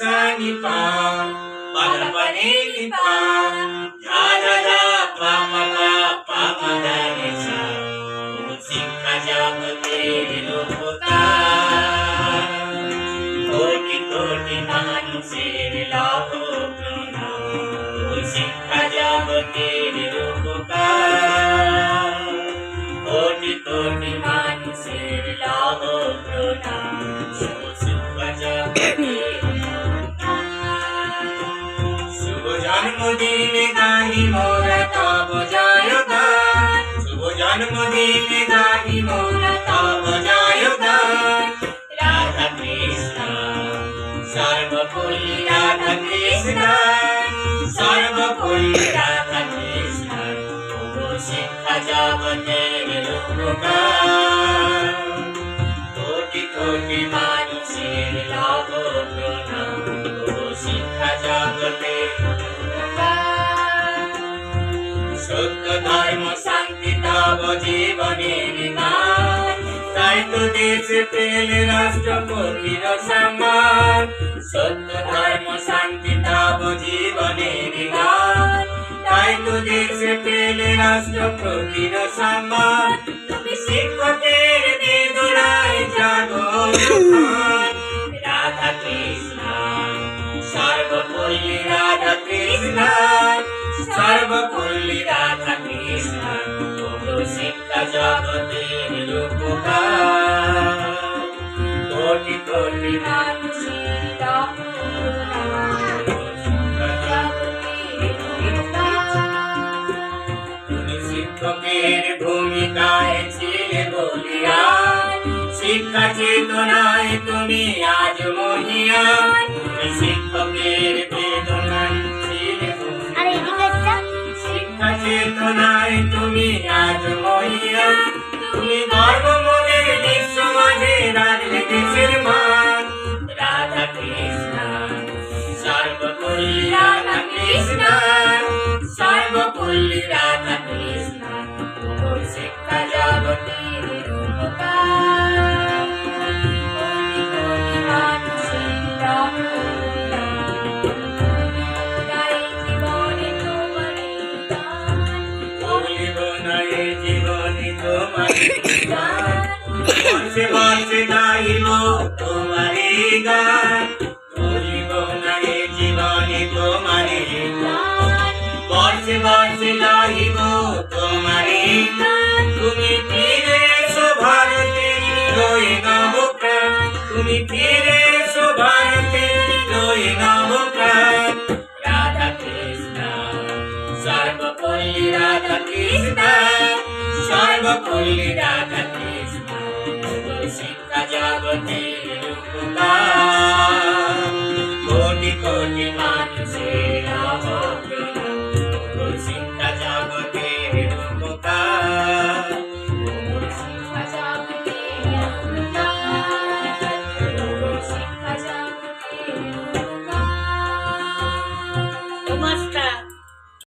সানি পা পাদা পানি নি পা ধা ধা ধা পা মা পা পা মা ধা নি সা শিক্ষা জগতের লোকতার কোটি কোটি মানুষের লাভ প্রণাম শিক্ষা জগতের লোকতার কোটি কোটি মানুষের লাভ প্রণাম শিক্ষা শুভ জন্মদিনে গাহি মোরা তব জয় গান শুভ জন্মদিনে গাহি মোরা তব জয় গান রাধা কৃষ্ণ সর্বপল্লী রাধা কৃষ্ণ সর্বপল্লী রাধা কৃষ্ণ ও শিক্ষা জগতের লোকগান কোটি কোটি মানুষের সত্য ধর্ম শান্তি তব জীবনের গান তাই তো দেশে পেলে রাষ্ট্রপতির সম্মান সত্য ধর্ম শান্তি তব জীবনের গান তাই তো দেশে পেলে রাষ্ট্রপতির সম্মান তুমি শিক্ষকের বেদনায় জাগরণ রাধা কৃষ্ণ সর্বপল্লী রাধা কৃষ্ণ সর্বপল্লী ভূমিকায় ছিলে বলিয়ান শিক্ষা চেতনায় তুমি আজ মহিয়ান শিক্ষকের বেদনায় ছিলে শিক্ষা চেতনায় তুমি আজ মহিয়ান তুমি গর্ব মনের বিশ্ব মাঝে রাখলে দেশের মান রাধা কৃষ্ণ সর্বপল্লী রাধা কৃষ্ণ সর্বপল্লী রাধা তোমার বর্ষে গাইব তোমার গান। বলিব না জীবনে তোমার বর্ষে বর্ষে গাইব তোমার তুমি সর্বপল্লী রাধা কৃষ্ণ শিক্ষা কোটি